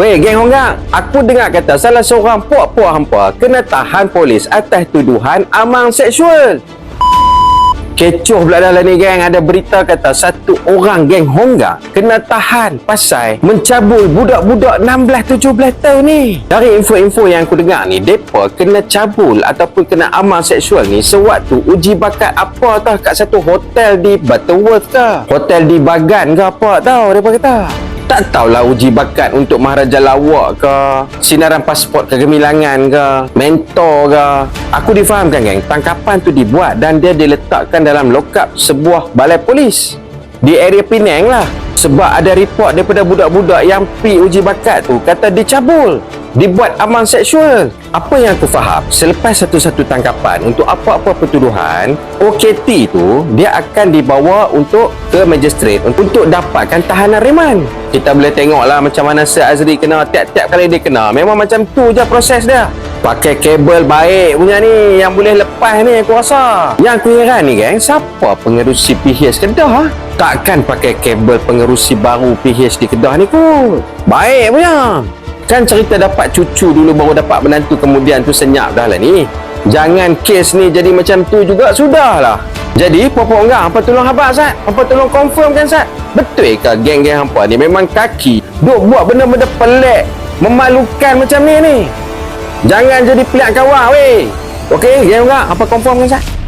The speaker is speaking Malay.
Weh, geng Honggang, aku dengar kata salah seorang puak-puak hampa kena tahan polis atas tuduhan amang seksual. Kecoh pula dalam ni geng ada berita kata satu orang geng Hongga kena tahan pasal mencabul budak-budak 16-17 tahun ni. Dari info-info yang aku dengar ni, depa kena cabul ataupun kena amal seksual ni sewaktu uji bakat apa tau kat satu hotel di Butterworth ke. Hotel di Bagan ke apa tau depa kata. Tak tahulah uji bakat untuk Maharaja Lawak ke, sinaran pasport kegemilangan ke, mentor ke. Aku difahamkan geng, tangkapan tu dibuat dan dia diletakkan dalam lokap sebuah balai polis. Di area Penang lah. Sebab ada report daripada budak-budak yang pi uji bakat tu kata dicabul. Dibuat amal seksual. Apa yang aku faham, selepas satu-satu tangkapan untuk apa-apa pertuduhan, OKT tu dia akan dibawa untuk ke magistrate untuk dapatkan tahanan reman. Kita boleh tengoklah macam mana Sir Azri kena tiap-tiap kali dia kena. Memang macam tu je proses dia. Pakai kabel baik punya ni yang boleh lepas ni aku rasa. Yang aku heran ni geng, siapa pengerusi PH Kedah ha? Takkan pakai kabel pengerusi baru PH di Kedah ni kot. Baik punya. Kan cerita dapat cucu dulu baru dapat menantu kemudian tu senyap dah lah ni. Jangan kes ni jadi macam tu juga sudahlah. Jadi puan-puan enggak apa tolong habaq Sat? Apa tolong confirm kan Sat? Betul ke geng-geng hampa ni memang kaki duk buat benda-benda pelik, memalukan macam ni ni. Jangan jadi pelik kawan weh. Okey, geng enggak apa confirm kan Sat?